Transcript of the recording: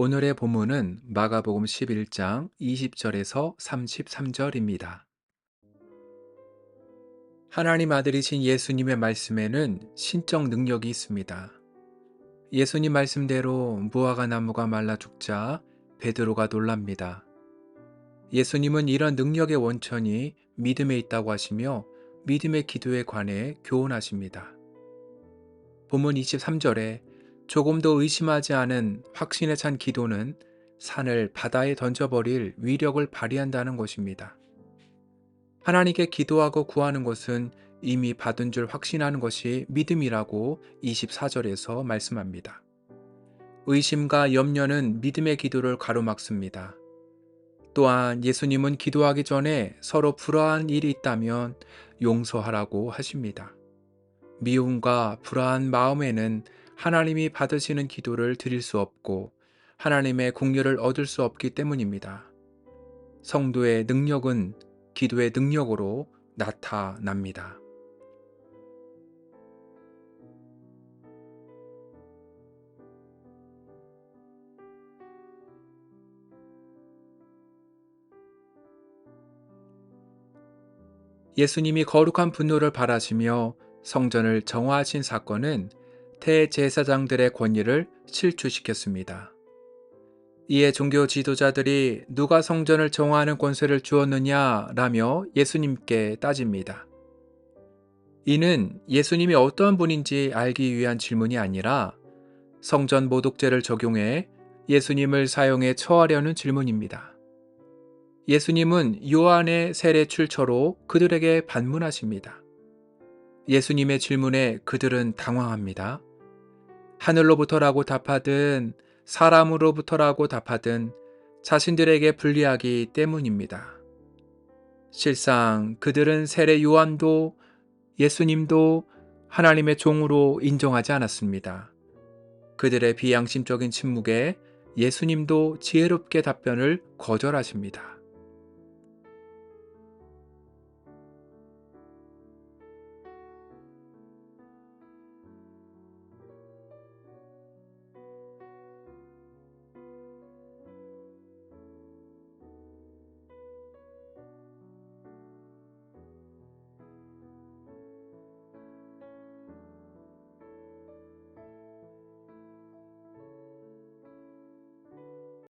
오늘의 본문은 마가복음 11장 20절에서 33절입니다. 하나님 아들이신 예수님의 말씀에는 신적 능력이 있습니다. 예수님 말씀대로 무화과 나무가 말라 죽자 베드로가 놀랍니다. 예수님은 이런 능력의 원천이 믿음에 있다고 하시며 믿음의 기도에 관해 교훈하십니다. 본문 23절에 조금도 의심하지 않은 확신에 찬 기도는 산을 바다에 던져버릴 위력을 발휘한다는 것입니다. 하나님께 기도하고 구하는 것은 이미 받은 줄 확신하는 것이 믿음이라고 24절에서 말씀합니다. 의심과 염려는 믿음의 기도를 가로막습니다. 또한 예수님은 기도하기 전에 서로 불화한 일이 있다면 용서하라고 하십니다. 미움과 불화한 마음에는 하나님이 받으시는 기도를 드릴 수 없고 하나님의 국류를 얻을 수 없기 때문입니다. 성도의 능력은 기도의 능력으로 나타납니다. 예수님이 거룩한 분노를 바라시며 성전을 정화하신 사건은 대제사장들의 권위를 실추시켰습니다. 이에 종교 지도자들이 누가 성전을 정화하는 권세를 주었느냐라며 예수님께 따집니다. 이는 예수님이 어떠한 분인지 알기 위한 질문이 아니라 성전 모독죄를 적용해 예수님을 사용해 처하려는 질문입니다. 예수님은 요한의 세례 출처로 그들에게 반문하십니다. 예수님의 질문에 그들은 당황합니다. 하늘로부터라고 답하든 사람으로부터라고 답하든 자신들에게 불리하기 때문입니다. 실상 그들은 세례 요한도 예수님도 하나님의 종으로 인정하지 않았습니다. 그들의 비양심적인 침묵에 예수님도 지혜롭게 답변을 거절하십니다.